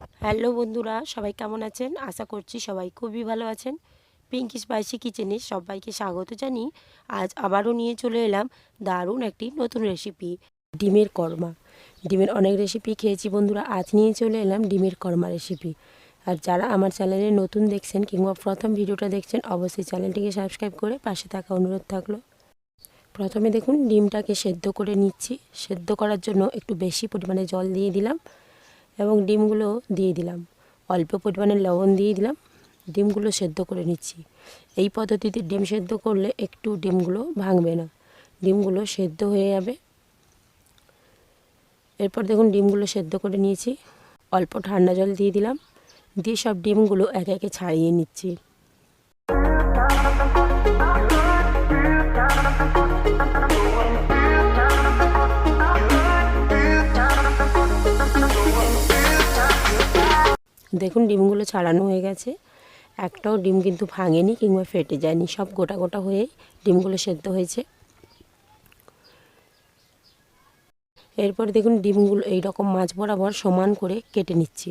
Hello বন্ধুরা, সবাই কেমন আছেন? আশা করছি সবাই খুবই ভালো আছেন। পিঙ্কি স্পাইসি কিচেনে সবাইকে স্বাগত জানি আজ আবারও নিয়ে চলে এলাম দারুণ একটি নতুন রেসিপি ডিমের কর্মা। ডিমের অনেক রেসিপি খেয়েছি বন্ধুরা, আজ নিয়ে চলে এলাম ডিমের কর্মা রেসিপি আর যারা আমার চ্যানেলে নতুন দেখছেন কিংবা প্রথম ভিডিওটা দেখছেন, অবশ্যই চ্যানেলটিকে সাবস্ক্রাইব করে পাশে থাকা অনুরোধ থাকল। প্রথমে দেখুন, ডিমটাকে সেদ্ধ করে নিচ্ছি। সেদ্ধ করার জন্য একটু বেশি পরিমাণে জল দিয়ে দিলাম। এবং ডিমগুলো দিয়ে দিলাম। অল্প পরিমাণে লবণ দিয়ে দিলাম। ডিমগুলো সেদ্ধ করে নিচ্ছি। এই পদ্ধতিতে ডিম সেদ্ধ করলে একটু ডিমগুলো ভাঙবে না। ডিমগুলো সেদ্ধ হয়ে যাবে। এরপর দেখুন ডিমগুলো সেদ্ধ করে নিয়েছি। অল্প ঠান্ডা জল দিয়ে দিলাম। দিয়ে সব ডিমগুলো একে একে ছাড়িয়ে নিচ্ছি। দেখুন, ডিমগুলো ছাড়ানো হয়ে গেছে। একটাও ডিম কিন্তু ভাঙেনি কিংবা ফেটে যায়নি। সব গোটা গোটা হয়ে ডিমগুলো সেদ্ধ হয়েছে। এরপর দেখুন, ডিমগুলো এই রকম মাছ বরাবর সমান করে কেটে নিচ্ছি।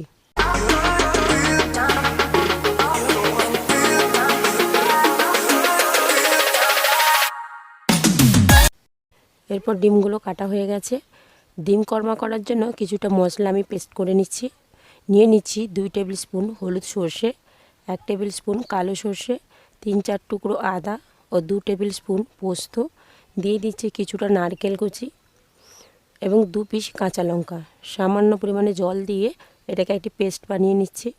এরপর ডিমগুলো কাটা হয়ে গেছে। ডিম কর্মা করার জন্য কিছুটা মশলা আমি পেস্ট করে নিচ্ছি। নিয়ে নিচ্ছি দুই টেবিল স্পুন হলুদ সর্ষে, এক টেবিল স্পুন কালো সর্ষে, তিন চার টুকরো আদা ও দু টেবিল স্পুন পোস্ত। দিয়ে দিচ্ছি কিছুটা নারকেল কুচি এবং দু পিস কাঁচা লঙ্কা। সামান্য পরিমাণে জল দিয়ে এটাকে একটি পেস্ট বানিয়ে নিচ্ছি।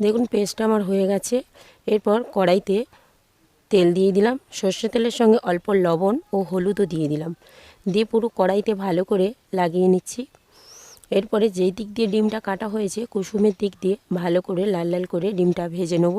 দেখুন পেস্টটা আমার হয়ে গেছে। এরপর কড়াইতে তেল দিয়ে দিলাম। সর্ষে তেলের সঙ্গে অল্প লবণ ও হলুদও দিয়ে দিলাম। দিয়ে পুরো কড়াইতে ভালো করে লাগিয়ে নিচ্ছি। এরপরে যেই দিক দিয়ে ডিমটা কাটা হয়েছে, কুসুমের দিক দিয়ে ভালো করে লাল লাল করে ডিমটা ভেজে নেব।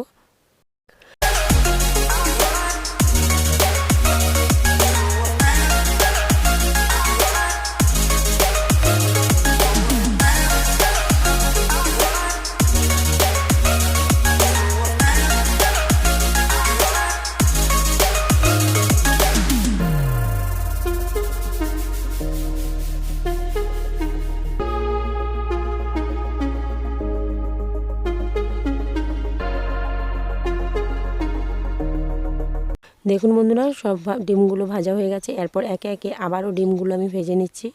দেখুন বন্ধুরা, সব ডিমগুলো ভাজা হয়ে গেছে। এরপর একে একে আবারও ডিমগুলো আমি ভেজে নিচ্ছি।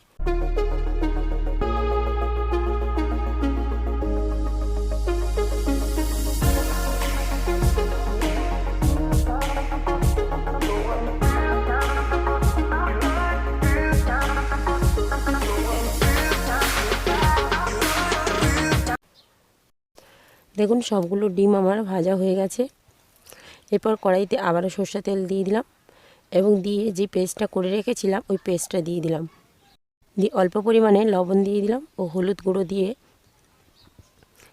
দেখুন, সবগুলো ডিম আমার ভাজা হয়ে গেছে। এরপর কড়াইতে আবারও সর্ষা তেল দিয়ে দিলাম এবং দিয়ে যে পেস্টটা করে রেখেছিলাম, ওই পেস্টটা দিয়ে দিলাম। দিয়ে অল্প পরিমাণে লবণ দিয়ে দিলাম ও হলুদ গুঁড়ো দিয়ে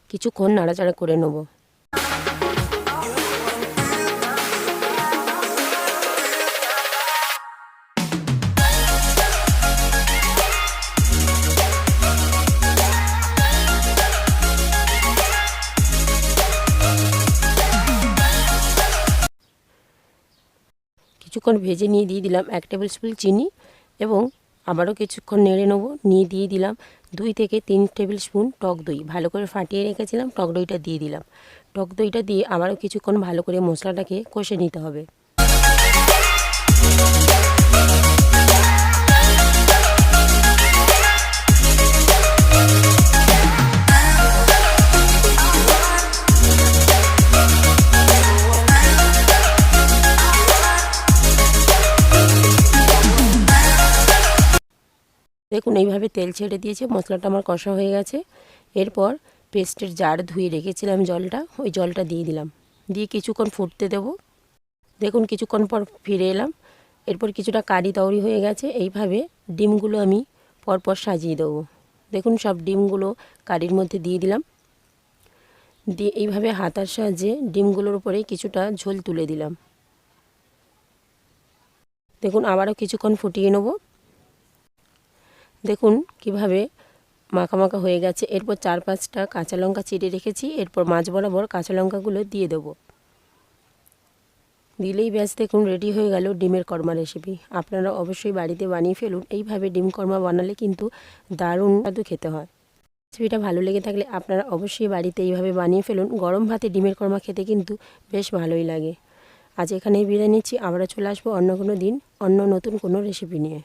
কিছুক্ষণ নাড়াচাড়া করে নেব। কিছুক্ষণ ভেজে নিয়ে দিয়ে দিলাম এক টেবিল স্পুন চিনি এবং আবারও কিছুক্ষণ নেড়ে নেব, নিয়ে দিয়ে দিলাম দুই থেকে তিন টেবিল স্পুন টক দই। ভালো করে ফাটিয়ে রেখেছিলাম, টক দইটা দিয়ে দিলাম। টক দইটা দিয়ে আবারও কিছুক্ষণ ভালো করে মশলাটাকে কষে নিতে হবে। দেখুন, এইভাবে তেল ছেড়ে দিয়েছে, মশলাটা আমার কষা হয়ে গেছে। এরপর পেস্টের জার ধুয়ে রেখেছিলাম জলটা, ওই জলটা দিয়ে দিলাম। দিয়ে কিছুক্ষণ ফুটতে দেব। দেখুন, কিছুক্ষণ পর ফিরে এলাম। এরপর কিছুটা কারি তৈরি হয়ে গেছে, এইভাবে ডিমগুলো আমি পরপর সাজিয়ে দেবো। দেখুন, সব ডিমগুলো কারির মধ্যে দিয়ে দিলাম। দিয়ে এইভাবে হাতার সাহায্যে ডিমগুলোর উপরে কিছুটা ঝোল তুলে দিলাম। দেখুন, আবারও কিছুক্ষণ ফুটিয়ে নেব। দেখুন কীভাবে মাখা হয়ে গেছে। এরপর চার পাঁচটা কাঁচা লঙ্কা চিড়ে রেখেছি। এরপর মাছ বরাবর কাঁচা লঙ্কাগুলো দিয়ে দেবো। দিলেই ব্যাস, দেখুন রেডি হয়ে গেল ডিমের কর্মা রেসিপি আপনারা অবশ্যই বাড়িতে বানিয়ে ফেলুন। এইভাবে ডিম কর্মা বানালে কিন্তু দারুণ স্বাদু খেতে হয়। রেসিপিটা ভালো লেগে থাকলে আপনারা অবশ্যই বাড়িতে এইভাবে বানিয়ে ফেলুন। গরম ভাতে ডিমের কর্মা খেতে কিন্তু বেশ ভালোই লাগে। আজ এখানেই বিদায় নিচ্ছি। আবারও চলে আসব অন্য কোনো দিন, অন্য নতুন কোনো রেসিপি নিয়ে।